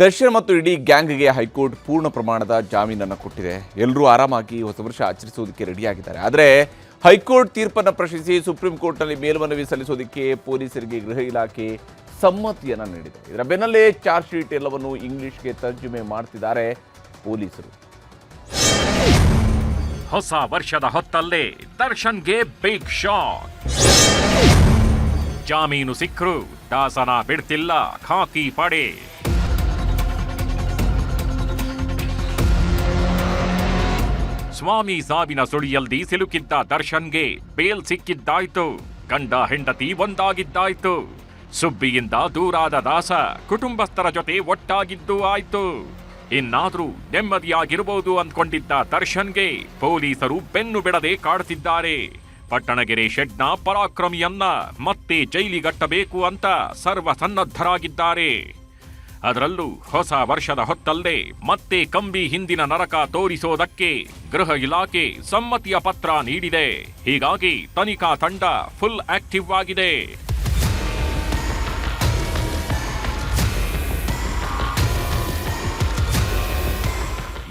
ದರ್ಶನ್ ಮತ್ತು ಇಡೀ ಗ್ಯಾಂಗ್ಗೆ ಹೈಕೋರ್ಟ್ ಪೂರ್ಣ ಪ್ರಮಾಣದ ಜಾಮೀನನ್ನು ಕೊಟ್ಟಿದೆ. ಎಲ್ಲರೂ ಆರಾಮಾಗಿ ಹೊಸ ವರ್ಷ ಆಚರಿಸುವುದಕ್ಕೆ ರೆಡಿಯಾಗಿದ್ದಾರೆ. ಆದರೆ ಹೈಕೋರ್ಟ್ ತೀರ್ಪನ್ನು ಪ್ರಶ್ನಿಸಿ ಸುಪ್ರೀಂ ಕೋರ್ಟ್ನಲ್ಲಿ ಮೇಲ್ಮನವಿ ಸಲ್ಲಿಸೋದಕ್ಕೆ ಪೊಲೀಸರಿಗೆ ಗೃಹ ಇಲಾಖೆ ಸಮ್ಮತಿಯನ್ನು ನೀಡಿದೆ. ಇದರ ಬೆನ್ನಲ್ಲೇ ಚಾರ್ಜ್ ಶೀಟ್ ಎಲ್ಲವನ್ನು ಇಂಗ್ಲಿಷ್ಗೆ ತರ್ಜುಮೆ ಮಾಡ್ತಿದ್ದಾರೆ ಪೊಲೀಸರು. ಹೊಸ ವರ್ಷದ ಹೊತ್ತಲ್ಲೇ ದರ್ಶನ್ಗೆ ಬಿಗ್ ಶಾಕ್ ಜಾಮೀನು ಸಿಕ್ಕರು, ದಾಸನ ಬಿಡ್ತಿಲ್ಲ, ಖಾಕಿ ಪಡೆ. ಸ್ವಾಮಿ ಸಾವಿನ ಸುಳಿಯಲ್ಲಿ ಸಿಲುಕಿದ್ದ ದರ್ಶನ್ಗೆ ಬೇಲ್ ಸಿಕ್ಕಿದ್ದಾಯ್ತು. ಗಂಡ ಹೆಂಡತಿ ಒಂದಾಗಿದ್ದಾಯ್ತು. ಸುಬ್ಬಿಯಿಂದ ದೂರಾದ ದಾಸ ಕುಟುಂಬಸ್ಥರ ಜೊತೆ ಒಟ್ಟಾಗಿದ್ದು ಆಯ್ತು. ಇನ್ನಾದ್ರೂ ನೆಮ್ಮದಿಯಾಗಿರಬಹುದು ಅಂದ್ಕೊಂಡಿದ್ದ ದರ್ಶನ್ಗೆ ಪೊಲೀಸರು ಬೆನ್ನು ಬಿಡದೆ ಕಾಡುತ್ತಿದ್ದಾರೆ ಪಟ್ಟಣಗೆರೆ ಶೆಡ್ನ ಪರಾಕ್ರಮಿಯನ್ನ ಮತ್ತೆ ಜೈಲಿಗಟ್ಟಬೇಕು ಅಂತ ಸರ್ವಸನ್ನದ್ಧರಾಗಿದ್ದಾರೆ. ಅದರಲ್ಲೂ ಹೊಸ ವರ್ಷದ ಹೊತ್ತಲ್ಲೇ ಮತ್ತೆ ಕಂಬಿ ಹಿಂದಿನ ನರಕ ತೋರಿಸೋದಕ್ಕೆ ಗೃಹ ಇಲಾಖೆ ಸಮ್ಮತಿಯ ಪತ್ರ ನೀಡಿದೆ. ಹೀಗಾಗಿ ತನಿಖಾ ತಂಡ ಫುಲ್ ಆಕ್ಟಿವ್ ಆಗಿದೆ.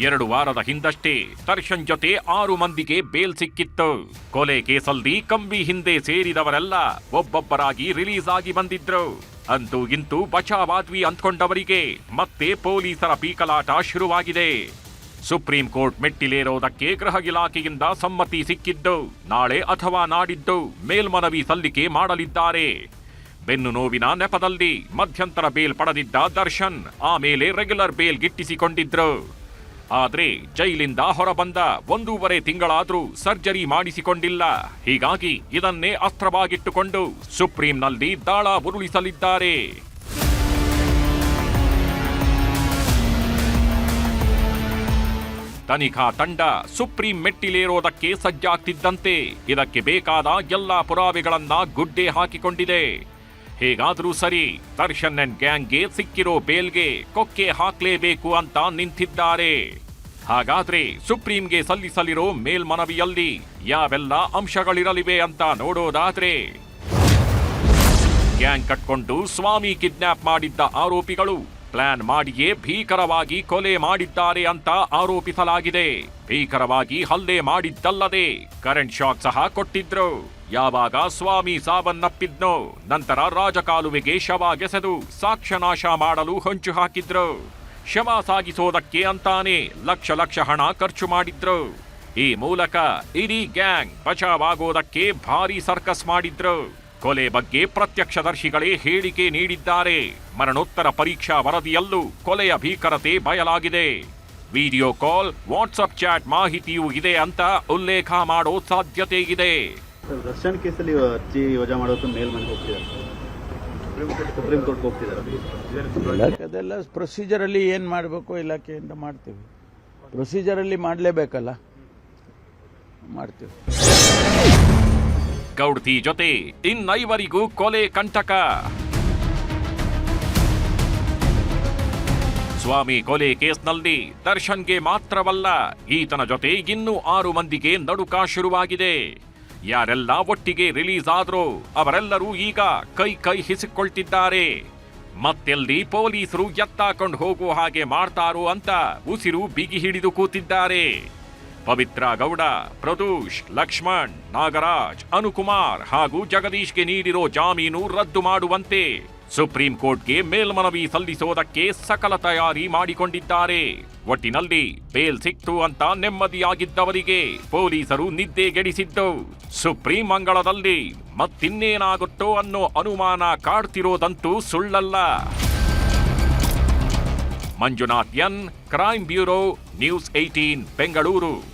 ಎರಡು ವಾರದ ಹಿಂದಷ್ಟೇ ದರ್ಶನ್ ಜೊತೆ ಆರು ಮಂದಿಗೆ ಬೇಲ್ ಸಿಕ್ಕಿತ್ತು. ಕೊಲೆ ಕೇಸಲ್ಲಿ ಕಂಬಿ ಹಿಂದೆ ಸೇರಿದವರೆಲ್ಲ ಒಬ್ಬೊಬ್ಬರಾಗಿ ರಿಲೀಸ್ ಆಗಿ ಬಂದಿದ್ರು. ಅಂತೂ ಇಂತೂ ಬಚಾವಾದ್ವಿ ಅಂದ್ಕೊಂಡವರಿಗೆ ಮತ್ತೆ ಪೊಲೀಸರ ಪೀಕಲಾಟ ಶುರುವಾಗಿದೆ. ಸುಪ್ರೀಂ ಕೋರ್ಟ್ ಮೆಟ್ಟಿಲೇರೋದಕ್ಕೆ ಗೃಹ ಇಲಾಖೆಯಿಂದ ಸಮ್ಮತಿ ಸಿಕ್ಕಿದ್ದು, ನಾಳೆ ಅಥವಾ ನಾಡಿದ್ದು ಮೇಲ್ಮನವಿ ಸಲ್ಲಿಕೆ ಮಾಡಲಿದ್ದಾರೆ. ಬೆನ್ನು ನೋವಿನ ನೆಪದಲ್ಲಿ ಮಧ್ಯಂತರ ಬೇಲ್ ಪಡೆದಿದ್ದ ದರ್ಶನ್ ಆಮೇಲೆ ರೆಗ್ಯುಲರ್ ಬೇಲ್ ಗಿಟ್ಟಿಸಿಕೊಂಡಿದ್ರು. ಆದ್ರೆ ಜೈಲಿಂದ ಹೊರಬಂದ ಒಂದೂವರೆ ತಿಂಗಳಾದರೂ ಸರ್ಜರಿ ಮಾಡಿಸಿಕೊಂಡಿಲ್ಲ. ಹೀಗಾಗಿ ಇದನ್ನೇ ಅಸ್ತ್ರವಾಗಿಟ್ಟುಕೊಂಡು ಸುಪ್ರೀಂನಲ್ಲಿ ದಾಳ ಉರುಳಿಸಲಿದ್ದಾರೆ. ತನಿಖಾ ತಂಡ ಸುಪ್ರೀಂ ಮೆಟ್ಟಿಲೇರೋದಕ್ಕೆ ಸಜ್ಜಾಗ್ತಿದ್ದಂತೆ. ಇದಕ್ಕೆ ಬೇಕಾದ ಎಲ್ಲಾ ಪುರಾವೆಗಳನ್ನ ಗುಡ್ಡೆ ಹಾಕಿಕೊಂಡಿದೆ. ಹೇಗಾದ್ರೂ ಸರಿ, ದರ್ಶನ್ ಅಂಡ್ ಗ್ಯಾಂಗ್ಗೆ ಸಿಕ್ಕಿರೋ ಬೇಲ್ಗೆ ಕೊಕ್ಕೆ ಹಾಕ್ಲೇಬೇಕು ಅಂತ ನಿಂತಿದ್ದಾರೆ. ಹಾಗಾದ್ರೆ ಸುಪ್ರೀಂಗೆ ಸಲ್ಲಿಸಲಿರೋ ಮೇಲ್ಮನವಿಯಲ್ಲಿ ಯಾವೆಲ್ಲ ಅಂಶಗಳಿರಲಿವೆ ಅಂತ ನೋಡೋದಾದ್ರೆ ಗ್ಯಾಂಗ್ ಕಟ್ಕೊಂಡು ಸ್ವಾಮಿ ಕಿಡ್ನಾಪ್ ಮಾಡಿದ್ದ ಆರೋಪಿಗಳು ಪ್ಲಾನ್ ಮಾಡಿಯೇ ಭೀಕರವಾಗಿ ಕೊಲೆ ಮಾಡಿದ್ದಾರೆ ಅಂತ ಆರೋಪಿಸಲಾಗಿದೆ. ಭೀಕರವಾಗಿ ಹಲ್ಲೆ ಮಾಡಿದ್ದಲ್ಲದೆ ಕರೆಂಟ್ ಶಾಕ್ ಸಹ ಕೊಟ್ಟಿದ್ರು. ಯಾವಾಗ ಸ್ವಾಮಿ ಸಾವನ್ನಪ್ಪಿದ್ನೋ ನಂತರ ರಾಜಕಾಲುವೆಗೆ ಶವ ಎಸೆದು ಸಾಕ್ಷ್ಯನಾಶ ಮಾಡಲು ಹೊಂಚು ಹಾಕಿದ್ರು. ಶವ ಸಾಗಿಸೋದಕ್ಕೆ ಅಂತಾನೆ ಲಕ್ಷ ಲಕ್ಷ ಹಣ ಖರ್ಚು ಮಾಡಿದ್ರು. ಈ ಮೂಲಕ ಇಡೀ ಗ್ಯಾಂಗ್ ಬಚಾವಾಗೋದಕ್ಕೆ ಭಾರಿ ಸರ್ಕಸ್ ಮಾಡಿದ್ರು. ಕೊಲೆ ಬಗ್ಗೆ ಪ್ರತ್ಯಕ್ಷದರ್ಶಿಗಳೇ ಹೇಳಿಕೆ ನೀಡಿದ್ದಾರೆ. ಮರಣೋತ್ತರ ಪರೀಕ್ಷಾ ವರದಿಯಲ್ಲೂ ಕೊಲೆಯ ಭೀಕರತೆ ಬಯಲಾಗಿದೆ. ವಿಡಿಯೋ ಕಾಲ್ ವಾಟ್ಸಪ್ ಚಾಟ್ ಮಾಹಿತಿಯೂ ಇದೆ ಅಂತ ಉಲ್ಲೇಖ ಮಾಡೋ ಸಾಧ್ಯತೆ ಇದೆ. ಸರ್ ದರ್ಶನ್ ಕೇಸಲ್ಲಿ ಅರ್ಜಿ ವಜಾ ಮಾಡೋದು ಮೇಲ್ಮನೆ ಹೋಗ್ತಿದ್ದಾರೆ. ಸುಪ್ರೀಂ ಕೋರ್ಟ್ಗೆ ಹೋಗ್ತಿದ್ದಾರೆ. ಅದೆಲ್ಲ ಪ್ರೊಸೀಜರಲ್ಲಿ ಏನು ಮಾಡಬೇಕು ಇಲಾಖೆಯಿಂದ ಮಾಡ್ತೀವಿ. ಪ್ರೊಸೀಜರಲ್ಲಿ ಮಾಡಲೇಬೇಕಲ್ಲ. ಮಾಡ್ತೀವಿ. ಗೌಡ್ತಿ ಜೊತೆ ಇನ್ನೈವರಿಗೂ ಕೊಲೆ ಕಂಟಕ. ಸ್ವಾಮಿ ಕೊಲೆ ಕೇಸ್ನಲ್ಲಿ ದರ್ಶನ್ಗೆ ಮಾತ್ರವಲ್ಲ ಈತನ ಜೊತೆ ಇನ್ನೂ ಆರು ಮಂದಿಗೆ ನಡುಕ ಶುರುವಾಗಿದೆ. ಯಾರೆಲ್ಲ ಒಟ್ಟಿಗೆ ರಿಲೀಸ್ ಆದರೂ ಅವರೆಲ್ಲರೂ ಈಗ ಕೈ ಕೈ ಹಿಸಿಕೊಳ್ತಿದ್ದಾರೆ. ಮತ್ತೆಲ್ಲಿ ಪೊಲೀಸರು ಎತ್ತಾಕೊಂಡು ಹೋಗುವ ಹಾಗೆ ಮಾಡ್ತಾರೋ ಅಂತ ಉಸಿರು ಬಿಗಿ ಹಿಡಿದು ಕೂತಿದ್ದಾರೆ. ಪವಿತ್ರ ಗೌಡ, ಪ್ರದೂಷ್, ಲಕ್ಷ್ಮಣ್, ನಾಗರಾಜ್, ಅನುಕುಮಾರ್ ಹಾಗೂ ಜಗದೀಶ್ಗೆ ನೀಡಿರೋ ಜಾಮೀನು ರದ್ದು ಮಾಡುವಂತೆ ಸುಪ್ರೀಂ ಕೋರ್ಟ್ಗೆ ಮೇಲ್ಮನವಿ ಸಲ್ಲಿಸೋದಕ್ಕೆ ಸಕಲ ತಯಾರಿ ಮಾಡಿಕೊಂಡಿದ್ದಾರೆ. ಒಟ್ಟಿನಲ್ಲಿ ಬೇಲ್ ಸಿಕ್ತು ಅಂತ ನೆಮ್ಮದಿಯಾಗಿದ್ದವರಿಗೆ ಪೊಲೀಸರು ನಿದ್ದೆಗೆಡಿಸಿದ್ದು ಸುಪ್ರೀಂ ಅಂಗಳದಲ್ಲಿ ಮತ್ತಿನ್ನೇನಾಗುತ್ತೋ ಅನ್ನೋ ಅನುಮಾನ ಕಾಡ್ತಿರೋದಂತೂ ಸುಳ್ಳಲ್ಲ. Manjunath N crime bureau, news eighteen Bengaluru.